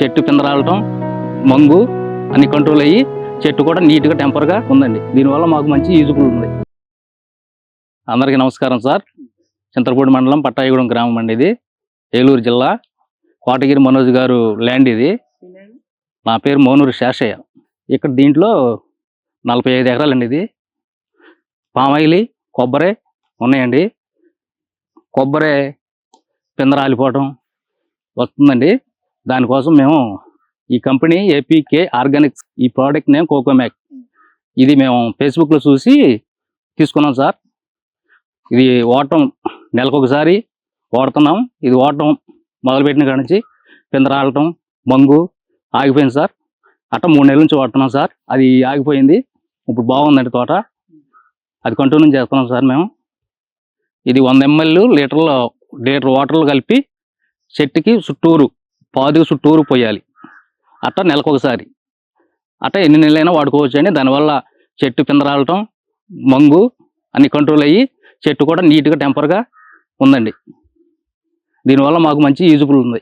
చెట్టు పిందరాలటం మంగు అన్ని కంట్రోల్ అయ్యి చెట్టు కూడా నీట్గా టెంపర్గా ఉందండి. దీనివల్ల మాకు మంచి యూజ్ఫుల్ ఉంది. అందరికీ నమస్కారం సార్. చింతలపూడి మండలం పట్టాయిగూడెం గ్రామం అండి ఇది. ఏలూరు జిల్లా కోటగిరి మనోజ్ గారు ల్యాండ్ ఇది. నా పేరు మోనూరు శేషయ్య. ఇక్కడ దీంట్లో నలభై ఐదు ఎకరాలండి ఇది. పామాయిలి కొబ్బరి ఉన్నాయండి. కొబ్బరి పిందరాలిపోవటం వస్తుందండి. దానికోసం మేము ఈ కంపెనీ ఏపీకే ఆర్గానిక్స్ ఈ ప్రోడక్ట్ నేమ్ కోకోమ్యాక్ ఇది మేము ఫేస్బుక్లో చూసి తీసుకున్నాం సార్. ఇది వాడటం నెలకొకసారి వాడుతున్నాం. ఇది వాడటం మొదలుపెట్టిన కాడ నుంచి పిందరాలటం మంగు ఆగిపోయింది సార్. అట్ట మూడు నెలల నుంచి వాడుతున్నాం సార్. అది ఆగిపోయింది. ఇప్పుడు బాగుందండి తోట. అది కంటిన్యూ చేస్తున్నాం సార్ మేము. ఇది వంద ఎంఎల్ లీటర్లో లీటర్ వాటర్లు కలిపి చెట్టుకి చుట్టూరు పాదుకు చుట్టూరు పోయాలి. అట్ట నెలకు ఒకసారి అట్ట ఎన్ని నెలలైనా వాడుకోవచ్చు అండి దానివల్ల చెట్టు పిందరాలటం మంగు అన్ని కంట్రోల్ అయ్యి చెట్టు కూడా నీట్గా టెంపర్గా ఉందండి. దీనివల్ల మాకు మంచి యూజ్ఫుల్ ఉంది.